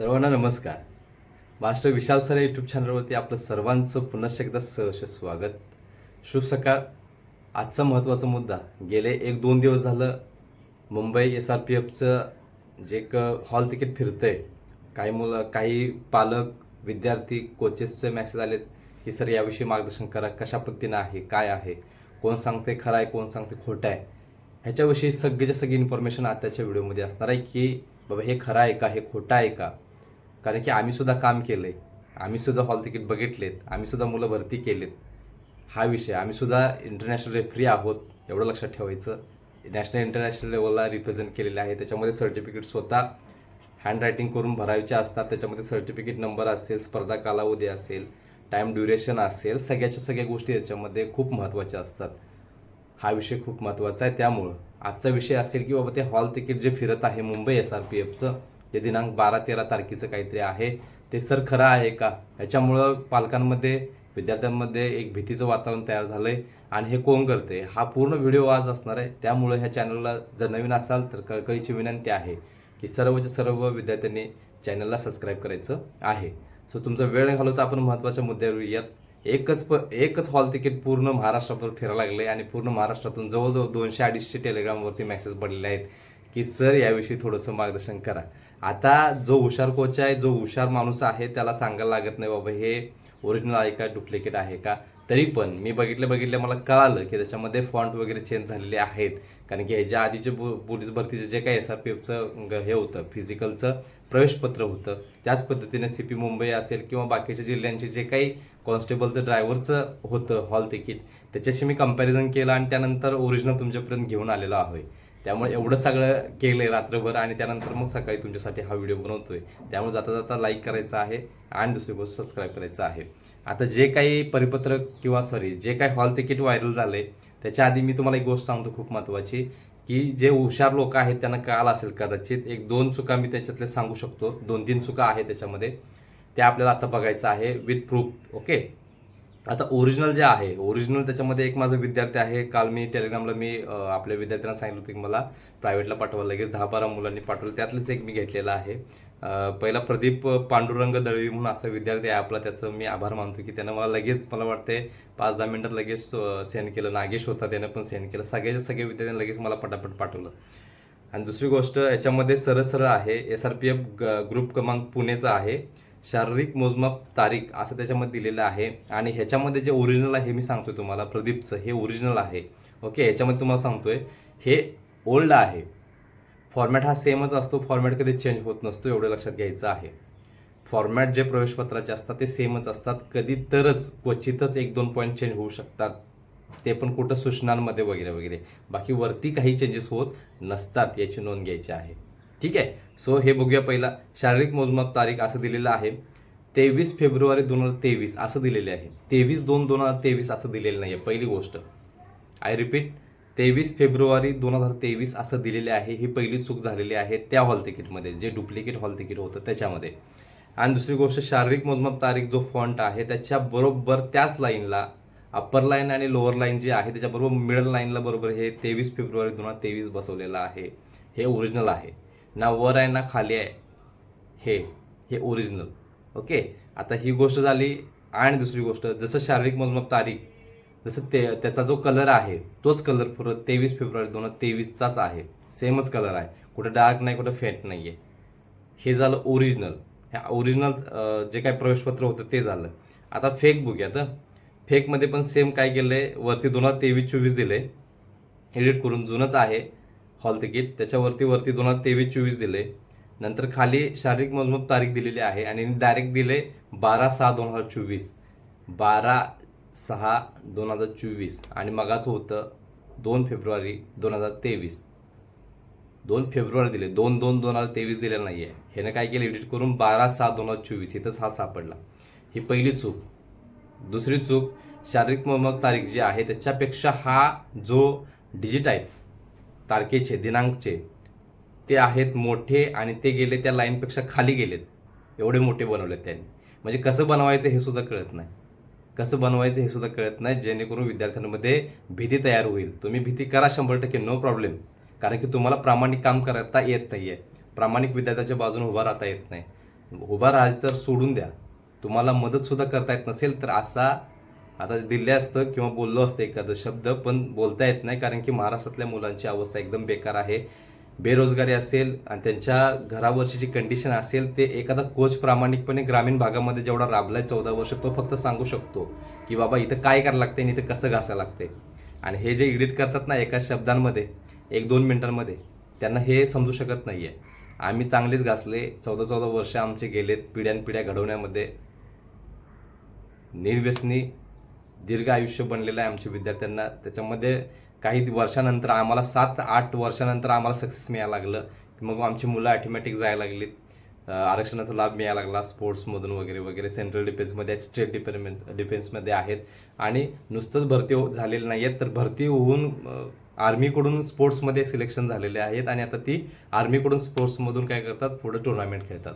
सर्वांना नमस्कार. मास्टर विशाल sir YouTube चॅनलवरती आपलं सर्वांचं पुनश्च एकदा सहर्ष स्वागत. शुभ सकाळ. आजचा महत्त्वाचा मुद्दा गेले एक दोन दिवस झालं मुंबई एस आर पी एफचं जे एक हॉल तिकीट फिरतं आहे काही मुलं काही पालक विद्यार्थी कोचेसचे मेसेज आलेत की सर याविषयी मार्गदर्शन करा. कशा पद्धतीनं आहे? काय आहे? कोण सांगते खरं आहे? कोण सांगते खोटं आहे? ह्याच्याविषयी सगळीच्या सगळी इन्फॉर्मेशन आताच्या व्हिडिओमध्ये असणार आहे की बाबा हे खरं आहे का? हे खोटं आहे का? कारण की आम्ही सुद्धा काम केलं आहे आम्ही सुद्धा हॉल तिकीट बघितलेत. आम्ही सुद्धा मुलं भरती केलेत. हा विषय. आम्ही सुद्धा इंटरनॅशनल रेफरी आहोत एवढं लक्षात ठेवायचं. नॅशनल इंटरनॅशनल लेवलला रिप्रेझेंट केलेले आहे. त्याच्यामध्ये सर्टिफिकेट स्वतः हँड रायटिंग करून भरायचे असतात. त्याच्यामध्ये सर्टिफिकेट नंबर असेल स्पर्धा कालावधी असेल टाईम ड्युरेशन असेल सगळ्याच्या सगळ्या गोष्टी याच्यामध्ये खूप महत्त्वाच्या असतात. हा विषय खूप महत्त्वाचा आहे. त्यामुळं आजचा विषय असेल की बाबा ते हॉल तिकीट जे फिरत आहे मुंबई एस आर पी एफचं जे दिनांक बारा तेरा तारखेचं काहीतरी आहे. ते सर खरं आहे का? ह्याच्यामुळं पालकांमध्ये विद्यार्थ्यांमध्ये एक भीतीचं वातावरण तयार झालंय आणि हे कोण करते हा पूर्ण व्हिडिओ आज असणार आहे. त्यामुळं ह्या चॅनलला जर नवीन असाल तर कळकळीची विनंती आहे की सर्वच्या सर्व विद्यार्थ्यांनी चॅनलला सबस्क्राईब करायचं आहे. सो तुमचा वेळ घालवता आपण महत्त्वाच्या मुद्द्यावर येत एकच प एकच हॉल तिकीट पूर्ण महाराष्ट्रावर फिरायला लागले आणि पूर्ण महाराष्ट्रातून जवळजवळ दोनशे अडीचशे टेलिग्रामवरती मेसेज पडलेले आहेत. की सर याविषयी थोडंसं मार्गदर्शन करा. आता जो हुशार कोच आहे जो हुशार माणूस आहे त्याला सांगायला लागत नाही बाबा हे ओरिजिनल आहे का डुप्लिकेट आहे का? तरी पण मी बघितलं बघितलं मला कळालं की त्याच्यामध्ये फॉन्ट वगैरे चेंज झालेले आहेत. कारण की ह्याच्या आधीचे पो- पोलीस भरतीचे जे काही एस आर पी एफचं हे होतं फिजिकलचं प्रवेशपत्र होतं. त्याच पद्धतीने सी पी मुंबई असेल किंवा बाकीच्या जिल्ह्यांचे जे काही कॉन्स्टेबलचं ड्रायव्हरचं होतं हॉल तिकीट त्याच्याशी मी कंपॅरिझन केलं आणि त्यानंतर ओरिजिनल तुमच्यापर्यंत घेऊन आलेलो आहे. त्यामुळे एवढं सगळं केलंय रात्रभर आणि त्यानंतर मग सकाळी तुमच्यासाठी हा व्हिडिओ बनवतोय. त्यामुळे जाता जाता लाईक करायचं आहे आणि दुसरी गोष्ट सबस्क्राईब करायचं आहे. आता जे काही परिपत्रक किंवा सॉरी जे काही हॉल तिकीट व्हायरल झालंय त्याच्या आधी मी तुम्हाला एक गोष्ट सांगतो खूप महत्वाची की जे हुशार लोक आहेत त्यांना काल असेल कदाचित एक दोन चुका मी त्याच्यातले सांगू शकतो. दोन तीन चुका आहेत त्याच्यामध्ये. ते आपल्याला आता बघायचं आहे विथ प्रूफ ओके आता ओरिजिनल जे आहे ओरिजिनल त्याच्यामध्ये एक माझा विद्यार्थी आहे. काल मी टेलिग्रामला मी आपल्या विद्यार्थ्यांना सांगितलं होतं की मला प्रायव्हेटला पाठवायला लगेच. दहा बारा मुलांनी पाठवलं. त्यातलेच एक मी घेतलेला आहे. पहिला प्रदीप पांडुरंग दळवी म्हणून असा विद्यार्थी आहे आपला. त्याचं मी आभार मानतो की त्यानं मला लगेच मला वाटते पाच दहा मिनटात लगेच सेंड केलं. नागेश होता त्यानं पण सेंड केलं. सगळ्याच्या सगळ्या विद्यार्थ्यांनी लगेच मला पटापट पाठवलं. आणि दुसरी गोष्ट याच्यामध्ये सरळ सरळ आहे. S R P F group क्रमांक पुणेचा आहे. शारीरिक मोजमाप तारीख असं त्याच्यामध्ये दिलेलं आहे. आणि ह्याच्यामध्ये जे ओरिजिनल आहे हे मी सांगतोय तुम्हाला. प्रदीपचं हे ओरिजिनल आहे. ओके ह्याच्यामध्ये तुम्हाला सांगतोय हे ओल्ड आहे. फॉर्मॅट हा सेमच असतो. फॉर्मॅट कधी चेंज होत नसतो एवढं लक्षात घ्यायचं आहे. फॉर्मॅट जे प्रवेशपत्राचे असतात ते सेमच असतात. कधी तरच क्वचितच एक दोन पॉईंट चेंज होऊ शकतात. ते पण कुठं सूचनांमध्ये वगैरे वगैरे. बाकी वरती काही चेंजेस होत नसतात याची नोंद घ्यायची आहे. ठीक आहे? सो हे बघूया पहिला. शारीरिक मोजमाप तारीख असं दिलेलं आहे. तेवीस फेब्रुवारी दोन हजार तेवीस असं दिलेले आहे. तेवीस दोन दोन हजार तेवीस असं दिलेलं नाही आहे पहिली गोष्ट. आय रिपीट तेवीस फेब्रुवारी दोन हजार तेवीस असं दिलेले आहे. ही पहिली चूक झालेली आहे त्या हॉल तिकीटमध्ये जे डुप्लिकेट हॉल तिकीट होतं त्याच्यामध्ये. आणि दुसरी गोष्ट शारीरिक मोजमाप तारीख जो फॉन्ट आहे त्याच्या बरोबर त्याच लाईनला अप्पर लाईन आणि लोअर लाईन जी आहे त्याच्याबरोबर मिडल लाईनला बरोबर हे तेवीस फेब्रुवारी दोन हजार तेवीस बसवलेलं आहे. हे ओरिजिनल आहे. ना वर आहे ना खाली आहे हे हे ओरिजिनल ओके आता ही गोष्ट झाली आणि दुसरी गोष्ट जसं शारीरिक मोजमाप तारीख जसं ते त्याचा जो कलर आहे तोच कलर पुरं तेवीस फेब्रुवारी दोन हजार तेवीसचाच आहे. सेमच कलर आहे. कुठं डार्क नाही कुठं फेंट नाही आहे हे झालं ओरिजिनल ह्या ओरिजिनल जे काय प्रवेशपत्र होतं ते झालं. आता फेक बघूया तर फेकमध्ये पण सेम काय केलं आहे वरती दोन हजार तेवीस चोवीस दिले एडिट करून जुनंच आहे. Hall ticket. त्याच्यावरती वरती दोन हजार तेवीस चोवीस दिले. नंतर खाली शारीरिक मोजमाप तारीख दिलेली आहे आणि डायरेक्ट दिले बारा सहा दोन हजार चोवीस. बारा सहा दोन हजार चोवीस. आणि मगाचं होतं दोन फेब्रुवारी दोन हजार तेवीस. दोन फेब्रुवारी दिले. दोन दोन दोन हजार तेवीस दिलेलं नाही आहे ह्यानं काय केलं? एडिट करून बारा सहा दोन हजार चोवीस. इथंच हा सापडला. ही पहिली चूक. दुसरी चूक शारीरिक मोजमाप तारीख जी आहे त्याच्यापेक्षा हा जो डिजिट आहे तारखेचे दिनांकचे. ते आहेत मोठे आणि ते गेले त्या लाईनपेक्षा खाली गेलेत. एवढे मोठे बनवलेत त्यांनी. म्हणजे कसं बनवायचं हे सुद्धा कळत नाही. कसं बनवायचं हे सुद्धा कळत नाही जेणेकरून विद्यार्थ्यांमध्ये भीती तयार होईल. तुम्ही भीती करा शंभर टक्के नो प्रॉब्लेम कारण की तुम्हाला प्रामाणिक काम करता येत नाही आहे प्रामाणिक विद्यार्थ्याच्या बाजूने उभा राहता येत नाही. उभा राहायचं तर सोडून द्या. तुम्हाला मदतसुद्धा करता येत नसेल तर असा आता दिले असतं किंवा बोललो असतं एखादं शब्द पण बोलता येत नाही कारण की महाराष्ट्रातल्या मुलांची अवस्था एकदम बेकार आहे. बेरोजगारी असेल आणि त्यांच्या घरावरची जी कंडिशन असेल ते एखादा कोच प्रामाणिकपणे ग्रामीण भागामध्ये जेवढा राबलाय चौदा वर्ष तो फक्त सांगू शकतो की बाबा इथं काय करायला लागते आणि इथं कसं घासायला लागते आणि हे जे एडिट करतात ना एका शब्दांमध्ये एक दोन मिनिटांमध्ये त्यांना हे समजू शकत नाही आहे आम्ही चांगलेच घासले चौदा चौदा वर्ष आमचे गेलेत पिढ्यानपिढ्या घडवण्यामध्ये. निर्व्यसनी दीर्घ आयुष्य बनलेलं आहे आमच्या विद्यार्थ्यांना. त्याच्यामध्ये काही वर्षानंतर आम्हाला सात आठ वर्षानंतर आम्हाला सक्सेस मिळायला लागलं. मग आमची मुलं ॲटोमॅटिक जायला लागलीत आरक्षणाचा लाभ मिळायला लागला. स्पोर्ट्समधून वगैरे वगैरे सेंट्रल डिफेन्समध्ये आहेत स्टेट डिपार्टमेंट डिफेन्समध्ये आहेत. आणि नुसतंच भरती हो- झालेली नाही आहेत तर भरती होऊन आर्मीकडून स्पोर्ट्समध्ये सिलेक्शन झालेले आहेत. आणि आता ती आर्मीकडून स्पोर्ट्समधून काय करतात? पुढे टुर्नामेंट खेळतात.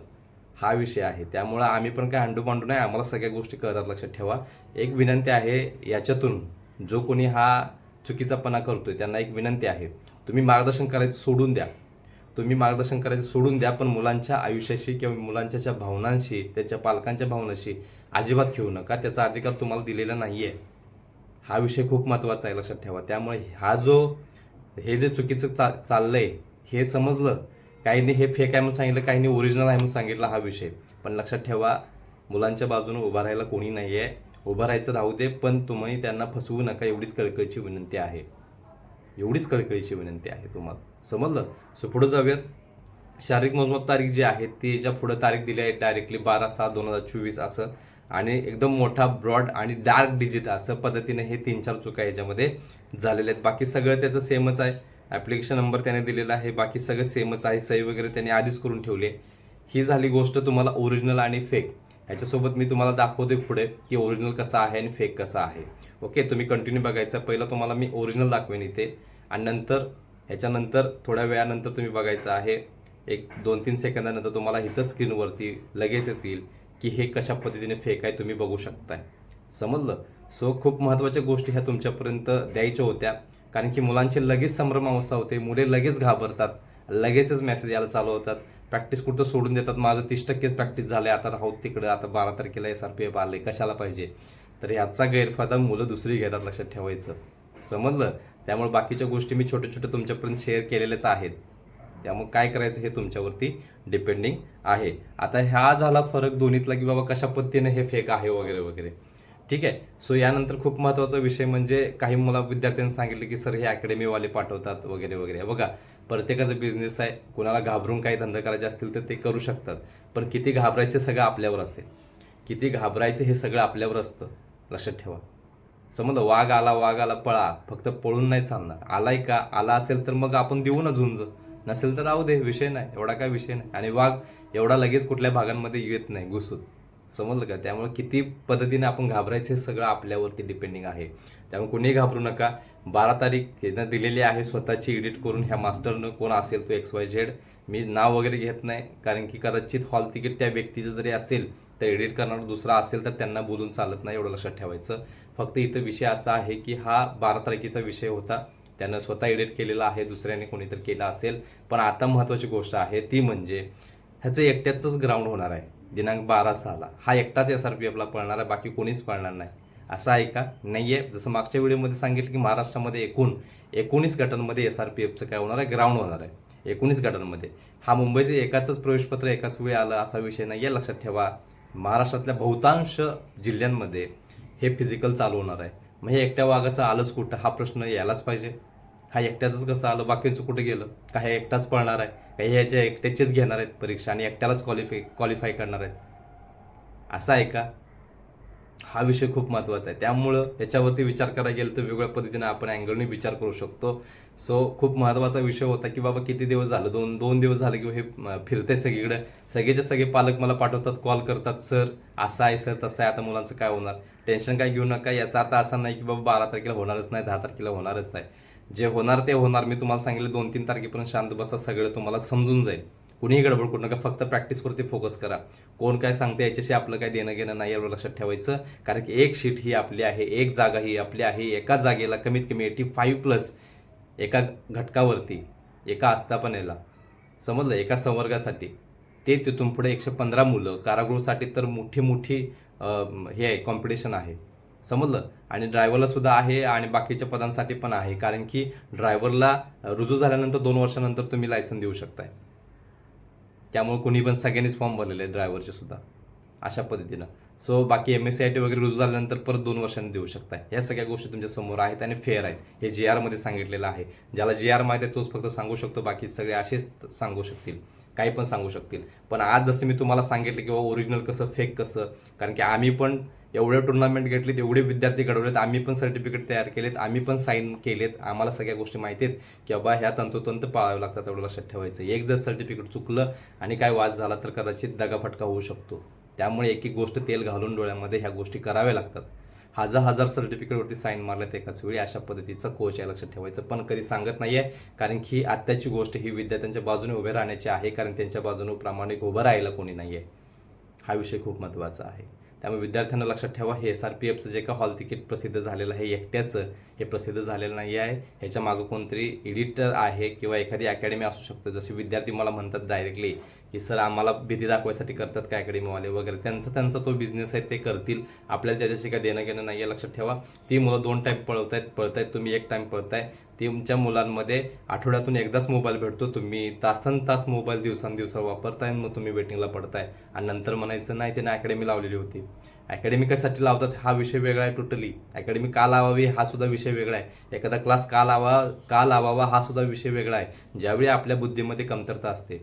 हा विषय आहे. त्यामुळं आम्ही पण काय अंडू पांडू नाही. आम्हाला सगळ्या गोष्टी कळतात. लक्षात ठेवा. एक विनंती आहे याच्यातून जो कोणी हा चुकीचापणा करतोय त्यांना एक विनंती आहे. तुम्ही मार्गदर्शन करायचं सोडून द्या. तुम्ही मार्गदर्शन करायचं सोडून द्या पण मुलांच्या आयुष्याशी किंवा मुलांच्या ज्या भावनांशी त्याच्या पालकांच्या भावनांशी अजिबात खेळू नका. त्याचा अधिकार तुम्हाला दिलेला नाही आहे हा विषय खूप महत्त्वाचा आहे. लक्षात ठेवा. त्यामुळे हा जो हे जे चुकीचं चा आहे हे समजलं काहींनी हे फेक आहे म्हणून सांगितलं काहींनी ओरिजिनल आहे म्हणून सांगितलं हा विषय. पण लक्षात ठेवा मुलांच्या बाजूने उभा राहायला कोणी नाही आहे उभं राहायचं राहू दे पण तुम्ही त्यांना फसवू नका एवढीच कळकळीची विनंती आहे. एवढीच कळकळीची विनंती आहे तुम्हाला. समजलं? सो पुढे जाऊयात. शारीरिक मोजमाप तारीख जी आहे ती ज्या पुढं तारीख दिली आहे डायरेक्टली बारा सहा दोन हजार चोवीस असं. आणि एकदम मोठा ब्रॉड आणि डार्क डिजिट असं पद्धतीने हे तीन चार चुका याच्यामध्ये झालेले आहेत. बाकी सगळं त्याचं सेमच आहे. ॲप्लिकेशन नंबर त्याने दिलेला आहे. बाकी सगळं सेमच आहे. सही वगैरे त्याने आधीच करून ठेवली. आहे ही झाली गोष्ट तुम्हाला ओरिजिनल आणि फेक ह्याच्यासोबत मी तुम्हाला दाखवते पुढे की ओरिजिनल कसा आहे आणि फेक कसा आहे. ओके तुम्ही कंटिन्यू बघायचं. पहिलं तुम्हाला मी ओरिजिनल दाखवेन इथे. आणि नंतर ह्याच्यानंतर थोड्या वेळानंतर तुम्ही बघायचं आहे. एक दोन तीन सेकंदानंतर तुम्हाला इथं स्क्रीनवरती लगेचच येईल की हे कशा पद्धतीने फेक आहे तुम्ही बघू शकताय. समजलं? सो खूप महत्त्वाच्या गोष्टी ह्या तुमच्यापर्यंत द्यायच्या होत्या. कारण की मुलांचे लगेच संभ्रमावस्था होते मुले लगेच घाबरतात लगेचच मेसेज यायला चालू होतात. प्रॅक्टिस कुठं सोडून देतात? माझं तीस टक्केच प्रॅक्टिस झाले आता राहू तिकडं आता बारा तारखेला एस आर पी एफ आले कशाला पाहिजे? तर ह्याचा गैरफायदा मुलं दुसरी घेतात लक्षात ठेवायचं. समजलं? त्यामुळे बाकीच्या गोष्टी मी छोट्या छोट्या तुमच्यापर्यंत शेअर केलेल्याच आहेत. त्यामुळे काय करायचं हे तुमच्यावरती डिपेंडिंग आहे. आता ह्या झाला फरक दोन्हीतला की बाबा कशा पद्धतीने हे फेक आहे वगैरे वगैरे. ठीक आहे. सो यानंतर खूप महत्त्वाचा विषय म्हणजे काही मला विद्यार्थ्यांनी सांगितलं की सर हे अकॅडमीवाले पाठवतात वगैरे वगैरे. बघा प्रत्येकाचा बिझनेस आहे. कुणाला घाबरून काही धंदा करायचे असतील तर ते करू शकतात. पण किती घाबरायचे सगळं आपल्यावर असेल. किती घाबरायचे हे सगळं आपल्यावर असतं. लक्षात ठेवा. समजलं? वाघ आला वाघ आला पळा. फक्त पळून नाही चालणार. आलाय का? आला असेल तर मग आपण देऊ ना झुंज. नसेल तर राहू दे. विषय नाही. एवढा काय विषय नाही. आणि वाघ एवढा लगेच कुठल्या भागांमध्ये येत नाही घुसून. समजलं का? त्यामुळे किती पद्धतीने आपण घाबरायचं हे सगळं आपल्यावरती डिपेंडिंग आहे. त्यामुळे कुणीही घाबरू नका. बारा तारीख त्यांना दिलेली आहे स्वतःची एडिट करून ह्या मास्टरनं कोण असेल तो एक्स वाय झेड मी नाव वगैरे घेत नाही कारण की कदाचित हॉल तिकीट त्या व्यक्तीचं जरी असेल तर एडिट करणारा दुसरा असेल तर त्यांना बोलून चालत नाही एवढं लक्षात ठेवायचं. फक्त इथं विषय असा आहे की हा बारा तारखेचा विषय होता. त्यानं स्वतः एडिट केलेला आहे दुसऱ्याने कोणीतरी केला असेल. पण आता महत्त्वाची गोष्ट आहे ती म्हणजे ह्याचं एकट्याचंच ग्राउंड होणार आहे. दिनांक बारा सहाला हा एकटाच एस आर पी एफला पळणार आहे बाकी कोणीच पळणार नाही. असं आहे का? नाही आहे जसं मागच्या व्हिडिओमध्ये सांगितलं की महाराष्ट्रामध्ये एकूण एकोणीस गटांमध्ये एस आर पी एफचं काय होणार आहे? ग्राउंड होणार आहे. एकोणीस गटांमध्ये. हा मुंबईचं एकाचंच प्रवेशपत्र एकाच वेळी आलं असा विषय नाही आहे लक्षात ठेवा. महाराष्ट्रातल्या बहुतांश जिल्ह्यांमध्ये हे फिजिकल चालू होणार आहे. मग हे एकट्या वाघाचं आलंच कुठं? हा प्रश्न यायलाच पाहिजे. हा एकट्याचंच कसं आलं? बाकीचं कुठे गेलं? का हे एकटाच पळणार आहे? काही ह्याच्या एकट्याचेच घेणार आहेत परीक्षा आणि एकट्यालाच क्वालिफाय क्वालिफाय करणार आहेत. असं आहे का? हा विषय खूप महत्त्वाचा आहे. त्यामुळं याच्यावरती विचार करायला गेलं तर वेगवेगळ्या पद्धतीने आपण अँगलने विचार करू शकतो. सो खूप महत्त्वाचा विषय होता की बाबा किती दिवस झालं? दोन दोन दिवस झाले की हे फिरते सगळीकडे. सगळेचे सगळे पालक मला पाठवतात कॉल करतात सर असं आहे सर तसं आहे आता मुलांचं काय होणार? टेन्शन काय घेऊ नका याचा अर्थ असा नाही की बाबा बारा तारखेला होणारच नाही दहा तारखेला होणारच नाही. जे होणार ते होणार. मी तुम्हाला सांगितलं दोन तीन तारखेपर्यंत शांत बसा सगळं तुम्हाला समजून जाईल. कुणीही गडबड करू नका फक्त प्रॅक्टिसवरती फोकस करा. कोण काय सांगते याच्याशी आपलं काय देणं घेणं नाही एवढं लक्षात ठेवायचं. कारण की एक शीट ही आपली आहे एक जागा ही आपली आहे एका जागेला कमीत कमी एटी फाईव्ह प्लस एका घटकावरती एका आस्थापनेला. समजलं? एका संवर्गासाठी. ते तिथून पुढे एकशे पंधरा मुलं कारागृहासाठी तर मोठी मोठी हे आहे कॉम्पिटिशन आहे. समजलं. आणि ड्रायव्हरला सुद्धा आहे आणि बाकीच्या पदांसाठी पण आहे. कारण की ड्रायव्हरला रुजू झाल्यानंतर दोन वर्षानंतर तुम्ही लायसन देऊ शकताय. त्यामुळे कोणी पण सगळ्यांनीच फॉर्म भरलेले आहेत ड्रायव्हरचे सुद्धा. अशा पद्धतीनं. सो बाकी M S C I T वगैरे रुजू झाल्यानंतर परत दोन वर्षांनी देऊ शकताय. या सगळ्या गोष्टी तुमच्यासमोर आहेत आणि फेअर आहेत. हे जे आरमध्ये सांगितलेलं आहे. ज्याला जे आर माहिती आहे तोच फक्त सांगू शकतो. बाकी सगळे असेच सांगू शकतील. काही पण सांगू शकतील. पण आज जसं मी तुम्हाला सांगितलं की बाबा ओरिजिनल कसं फेक कसं. कारण की आम्ही पण एवढे टुर्नामेंट घेतलेत एवढे विद्यार्थी घडवलेत आम्ही पण सर्टिफिकेट तयार केलेत आम्ही पण साईन केलेत. आम्हाला सगळ्या गोष्टी माहिती आहेत की बाबा ह्या तंतोतंत पाळावं लागतात एवढं लक्षात ठेवायचं. एक जर सर्टिफिकेट चुकलं आणि काय वाद झाला तर कदाचित दगाफटका होऊ शकतो. त्यामुळे एक एक गोष्ट तेल घालून डोळ्यामध्ये ह्या गोष्टी कराव्या लागतात. हजार हजार सर्टिफिकेटवरती साईन मारल्यात एकाच वेळी अशा पद्धतीचा कोच आहे लक्षात ठेवायचं. पण कधी सांगत नाही आहे कारण की आत्ताची गोष्ट ही विद्यार्थ्यांच्या बाजूने उभे राहण्याची आहे कारण त्यांच्या बाजूने प्रामाणिक उभं राहायला कोणी नाही आहे हा विषय खूप महत्त्वाचा आहे. त्यामुळे विद्यार्थ्यांना लक्षात ठेवा हे एस आर पी एफचं जे का हॉल तिकीट प्रसिद्ध झालेलं आहे एकट्याचं हे प्रसिद्ध झालेलं नाही आहे. ह्याच्या मागं कोणतरी एडिटर आहे किंवा एखादी अकॅडमी असू शकते. जसे विद्यार्थी मला म्हणतात डायरेक्टली की सर आम्हाला भीती दाखवायसाठी करतात का अकॅडमीवाले वगैरे. त्यांचा त्यांचा तो बिझनेस आहे ते करतील. आपल्याला त्याच्याशी काय देणं घेणं नाही आहे लक्षात ठेवा. ती मुलं दोन टाईम पळत पळतायत तुम्ही एक टाईम पळताय. तुमच्या मुलांमध्ये आठवड्यातून एकदाच मोबाईल भेटतो. तुम्ही तासन तास मोबाईल दिवसांदिवसा वापरताय मग तुम्ही वेटिंगला पडताय. आणि नंतर म्हणायचं नाही त्याने अकॅडमी लावलेली होती. अकॅडमी कशासाठी लावतात? हा विषय वेगळा आहे टोटली अकॅडमी का लावावी? हा सुद्धा विषय वेगळा आहे. एखादा क्लास का लावा का लावावा? हा सुद्धा विषय वेगळा आहे. ज्यावेळी आपल्या बुद्धीमध्ये कमतरता असते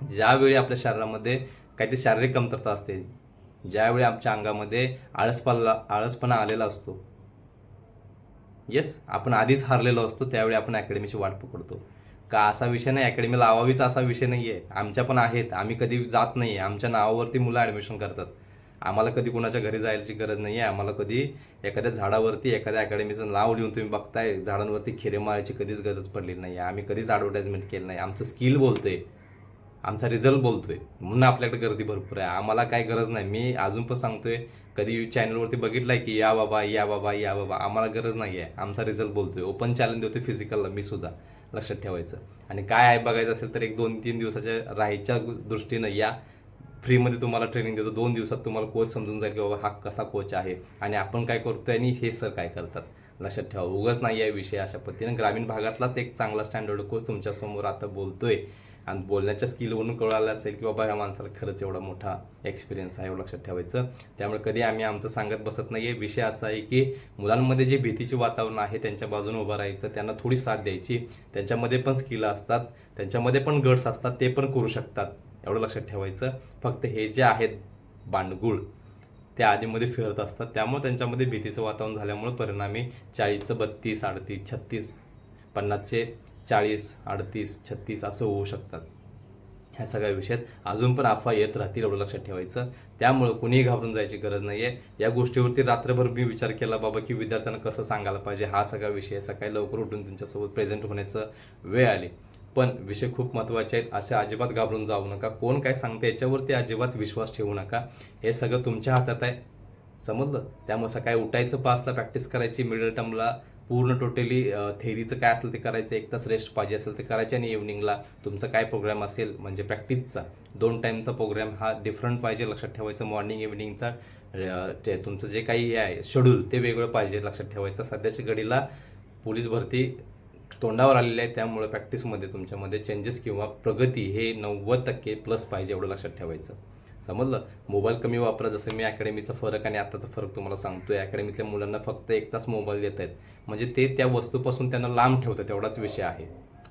ज्यावेळी आपल्या शरीरामध्ये काहीतरी शारीरिक कमतरता असते ज्यावेळी आमच्या अंगामध्ये आळसपाला आळसपणा आलेला असतो येस आपण आधीच हारलेलो असतो त्यावेळी आपण अकॅडमीची वाट पकडतो. का असा विषय नाही अकॅडमी लावावीचा असा विषय नाही आहे आमच्या पण आहेत आम्ही कधी जात नाही आहे आमच्या नावावरती मुलं ॲडमिशन करतात. आम्हाला कधी कुणाच्या घरी जायची गरज नाही आहे आम्हाला कधी एखाद्या झाडावरती एखाद्या अकॅडमीचं नाव लिहून तुम्ही बघताय झाडांवरती खेरे मारायची कधीच गरज पडलेली नाही आहे आम्ही कधीच ॲडव्हर्टाइजमेंट केलं नाही. आमचं स्किल बोलतोय. आमचा रिझल्ट बोलतोय. म्हणून आपल्याकडे गर्दी भरपूर आहे. आम्हाला काय गरज नाही. मी अजून पण सांगतोय कधी चॅनलवरती बघितलंय की या बाबा या बाबा या बाबा आम्हाला गरज नाही आहे आमचा रिझल्ट बोलतोय. ओपन चॅलेंज देतोय फिजिकलला मी सुद्धा. लक्षात ठेवायचं. आणि काय आहे बघायचं असेल तर एक दोन तीन दिवसाच्या राहायच्या दृष्टीनं या फ्रीमध्ये तुम्हाला ट्रेनिंग देतो. दोन दिवसात तुम्हाला कोच समजून जाईल की बाबा हा कसा कोच आहे आणि आपण काय करतोय आणि हे सर काय करतात. लक्षात ठेवा. उगाच नाही आहे विषय अशा पद्धतीने. ग्रामीण भागातलाच एक चांगला स्टँडर्ड कोच तुमच्यासमोर आता बोलतोय. आणि बोलण्याच्या स्किलवरून कळालं असेल की बाबा ह्या माणसाला खरंच एवढा मोठा एक्सपिरियन्स आहे एवढं लक्षात ठेवायचं. त्यामुळे कधी आम्ही आमचं सांगत बसत नाही आहे विषय असा आहे की मुलांमध्ये जे भीतीचे वातावरण आहे त्यांच्या बाजूने उभं राहायचं त्यांना थोडी साथ द्यायची. त्यांच्यामध्ये पण स्किल असतात त्यांच्यामध्ये पण गट्स असतात ते पण करू शकतात एवढं लक्षात ठेवायचं. फक्त हे जे आहेत बांडगुळ ते आधीमध्ये फिरत असतात. त्यामुळे त्यांच्यामध्ये भीतीचं वातावरण झाल्यामुळे परिणामी चाळीसचं बत्तीस अडतीस छत्तीस पन्नासचे चाळीस अडतीस छत्तीस असं होऊ शकतात. ह्या सगळ्या विषयात अजून पण अफवा येत राहतील एवढं लक्षात ठेवायचं. त्यामुळं कुणीही घाबरून जायची गरज नाही आहे या गोष्टीवरती रात्रभर मी विचार केला बाबा की विद्यार्थ्यांना कसं सांगायला पाहिजे? हा सगळा विषय सकाळी लवकर उठून तुमच्यासोबत प्रेझेंट होण्याचं वेळ आली. पण विषय खूप महत्त्वाचे आहेत. असे अजिबात घाबरून जाऊ नका. कोण काय सांगते याच्यावरती अजिबात विश्वास ठेवू नका. हे सगळं तुमच्या हातात आहे. समजलं? त्यामुळे सकाळी उठायचं पाचला प्रॅक्टिस करायची मिडल टर्मला पूर्ण टोटली थेरीचं काय असेल ते करायचं एक तास रेस्ट पाहिजे असेल ते करायचे आणि इव्हनिंगला तुमचा काय प्रोग्राम असेल म्हणजे प्रॅक्टिसचा दोन टाईमचा प्रोग्राम हा डिफरंट पाहिजे लक्षात ठेवायचं. मॉर्निंग इव्हनिंगचा ते तुमचं जे काही आहे शेड्यूल ते वेगळं पाहिजे लक्षात ठेवायचं. सध्याच्या घडीला पोलीस भरती तोंडावर आलेली आहे त्यामुळे प्रॅक्टिसमध्ये तुमच्यामध्ये चेंजेस किंवा प्रगती हे नव्वद टक्के प्लस पाहिजे एवढं लक्षात ठेवायचं. समजलं? मोबाईल कमी वापरा जसं मी अकॅडमीचा फरक आणि आत्ताचा फरक तुम्हाला सांगतोय. अकॅडमीतल्या मुलांना फक्त एक तास मोबाईल देत आहेत. म्हणजे ते त्या वस्तूपासून त्यांना लांब ठेवतं तेवढाच विषय आहे.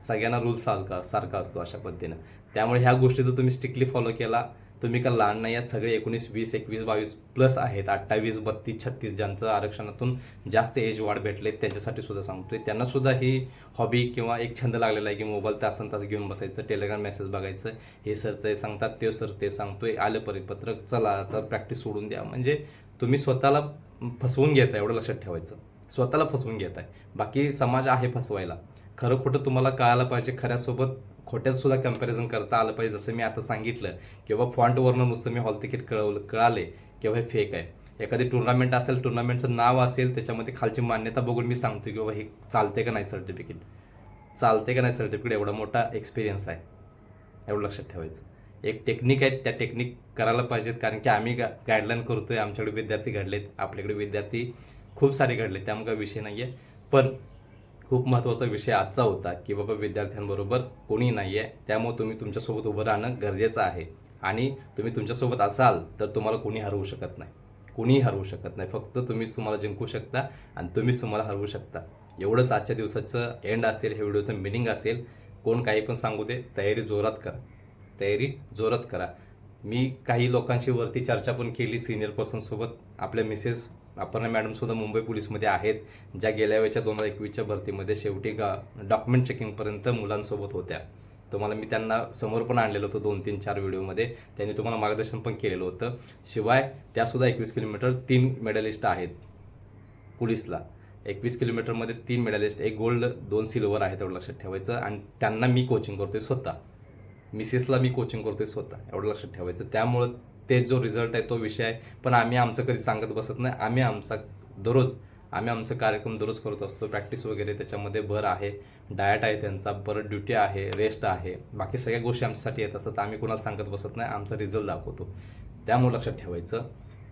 सगळ्यांना रूल सारखा सारखा असतो अशा पद्धतीनं. त्यामुळे ह्या गोष्टी जर तुम्ही स्ट्रिक्टली फॉलो केला. तुम्ही का लहान नाही आहेत? सगळे एकोणीस वीस एकवीस बावीस प्लस आहेत. अठ्ठावीस बत्तीस छत्तीस ज्यांचं आरक्षणातून जास्त एज वाढ भेटले त्यांच्यासाठी सुद्धा सांगतोय. त्यांना सुद्धा ही हॉबी किंवा एक छंद लागलेला आहे की मोबाईल तासन तास घेऊन बसायचं टेलिग्राम मेसेज बघायचं. हे सर ते सांगतात ते सर ते सांगतोय. आलं परिपत्रक चला तर प्रॅक्टिस सोडून द्या. म्हणजे तुम्ही स्वतःला फसवून घेताय एवढं लक्षात ठेवायचं. स्वतःला फसवून घेताय. बाकी समाज आहे फसवायला. खरं खोटं तुम्हाला कळायला पाहिजे खऱ्यासोबत खोट्यात सुद्धा कंपॅरिझन करता आलं पाहिजे. जसं मी आता सांगितलं किंवा फॉन्टवरनं नुसतं मी हॉल तिकीट कळवलं कळाले किंवा हे फेक आहे. एखादी टुर्नामेंट असेल टुर्नामेंटचं नाव असेल त्याच्यामध्ये खालची मान्यता बघून मी सांगतो की बाबा हे चालते का नाही सर्टिफिकेट चालते का नाही सर्टिफिकेट एवढा मोठा एक्सपिरियन्स आहे. एवढं लक्षात ठेवायचं. एक टेक्निक आहे त्या टेक्निक करायला पाहिजेत. कारण की आम्ही गा गाईडलाईन करतोय. आमच्याकडे विद्यार्थी घडलेत. आपल्याकडे विद्यार्थी खूप सारे घडले त्यामुळे काही विषय नाही आहे पण खूप महत्त्वाचा विषय आजचा होता की बाबा विद्यार्थ्यांबरोबर कोणी नाही आहे त्यामुळे तुम्ही तुमच्यासोबत उभं राहणं गरजेचं आहे. आणि तुम्ही तुमच्यासोबत असाल तर तुम्हाला कोणी हरवू शकत नाही. कोणीही हरवू शकत नाही. फक्त तुम्हीच तुम्हाला जिंकू शकता आणि तुम्हीच तुम्हाला हरवू शकता. एवढंच आजच्या दिवसाचं एंड असेल हे व्हिडिओचं मिनिंग असेल. कोण काही पण सांगू दे तयारी जोरात करा. तयारी जोरात करा. मी काही लोकांशी वरती चर्चा पण केली सिनियर पर्सनसोबत आपल्या मिसेस अपर्णा मॅडमसुद्धा मुंबई पोलीसमध्ये आहेत ज्या गेल्या वेळच्या दोन हजार एकवीसच्या भरतीमध्ये शेवटी गा डॉक्युमेंट चेकिंगपर्यंत मुलांसोबत होत्या. तुम्हाला मी त्यांना समोर पण आणलेलं होतं दोन तीन चार व्हिडिओमध्ये. त्यांनी तुम्हाला मार्गदर्शन पण केलेलं होतं. शिवाय त्यासुद्धा एकवीस किलोमीटर तीन मेडलिस्ट आहेत पोलीसला. एकवीस किलोमीटरमध्ये तीन मेडलिस्ट एक गोल्ड दोन सिल्वर आहेत एवढं लक्षात ठेवायचं. आणि त्यांना मी कोचिंग करतोय स्वतः. मिसेसला मी कोचिंग करतोय स्वतः एवढं लक्षात ठेवायचं. त्यामुळं ते जो रिझल्ट आहे तो विषय आहे. पण आम्ही आमचं कधी सांगत बसत नाही. आम्ही आमचा दररोज आम्ही आमचं कार्यक्रम दररोज करत असतो. प्रॅक्टिस वगैरे त्याच्यामध्ये भर आहे. डाएट आहे त्यांचा बरं ड्युटी आहे रेस्ट आहे. बाकी सगळ्या गोष्टी आमच्यासाठी येत असतात. आम्ही कोणाला सांगत बसत नाही. आमचा रिझल्ट दाखवतो. त्यामुळे लक्षात ठेवायचं.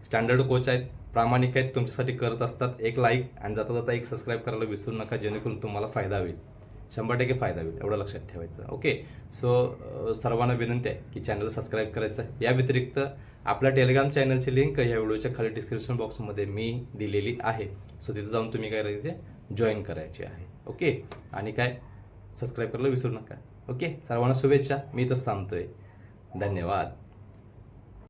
स्टँडर्ड कोच आहेत प्रामाणिक आहेत तुमच्यासाठी करत असतात. एक लाईक आणि जाता जाता एक सबस्क्राईब करायला विसरू नका. जेणेकरून तुम्हाला फायदा होईल. शंभर टक्के फायदा होईल एवढं लक्षात ठेवायचं. ओके सो सर्वांना विनंती आहे की चॅनल सबस्क्राईब करायचं. या व्यतिरिक्त आपल्या टेलिग्राम चॅनलची लिंक या व्हिडिओच्या खाली डिस्क्रिप्शन बॉक्समध्ये मी दिलेली आहे. सो तिथं जाऊन तुम्ही काय करायचे जॉईन करायचे आहे. ओके आणि काय? सबस्क्राईब करायला विसरू नका. ओके सर्वांना शुभेच्छा. मी इथंच थांबतोय. धन्यवाद.